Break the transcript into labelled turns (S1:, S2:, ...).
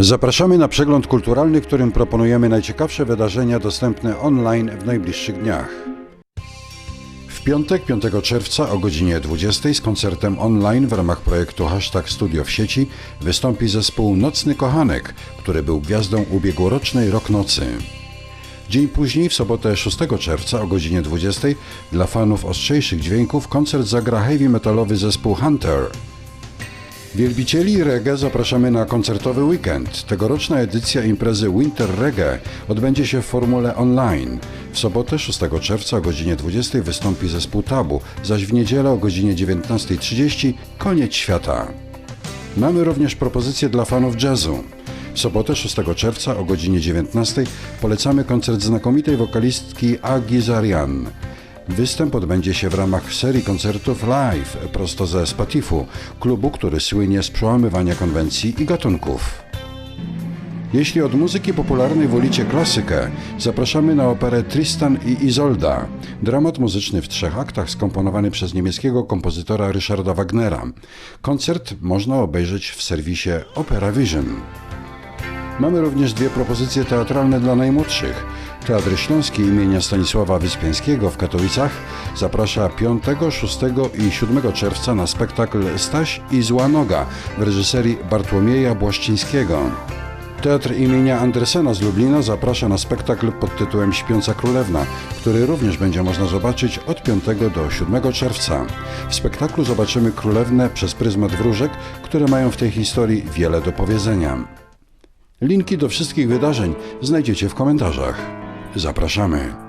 S1: Zapraszamy na przegląd kulturalny, którym proponujemy najciekawsze wydarzenia dostępne online w najbliższych dniach. W piątek, 5 czerwca o godzinie 20 z koncertem online w ramach projektu Hashtag Studio w sieci wystąpi zespół Nocny Kochanek, który był gwiazdą ubiegłorocznej Rok Nocy. Dzień później, w sobotę 6 czerwca o godzinie 20 dla fanów ostrzejszych dźwięków koncert zagra heavy metalowy zespół Hunter. Wielbicieli reggae zapraszamy na koncertowy weekend. Tegoroczna edycja imprezy Winter Reggae odbędzie się w formule online. W sobotę 6 czerwca o godzinie 20 wystąpi zespół Tabu, zaś w niedzielę o godzinie 19.30 koniec świata. Mamy również propozycje dla fanów jazzu. W sobotę 6 czerwca o godzinie 19 polecamy koncert znakomitej wokalistki Agi Zarian. Występ odbędzie się w ramach serii koncertów live prosto ze Spatifu, klubu, który słynie z przełamywania konwencji i gatunków. Jeśli od muzyki popularnej wolicie klasykę, zapraszamy na operę Tristan i Izolda, dramat muzyczny w trzech aktach skomponowany przez niemieckiego kompozytora Ryszarda Wagnera. Koncert można obejrzeć w serwisie Opera Vision. Mamy również dwie propozycje teatralne dla najmłodszych. Teatr Śląski imienia Stanisława Wyspiańskiego w Katowicach zaprasza 5, 6 i 7 czerwca na spektakl Staś i Zła Noga w reżyserii Bartłomieja Błaszczyńskiego. Teatr imienia Andersena z Lublina zaprasza na spektakl pod tytułem Śpiąca Królewna, który również będzie można zobaczyć od 5 do 7 czerwca. W spektaklu zobaczymy królewnę przez pryzmat wróżek, które mają w tej historii wiele do powiedzenia. Linki do wszystkich wydarzeń znajdziecie w komentarzach. Zapraszamy.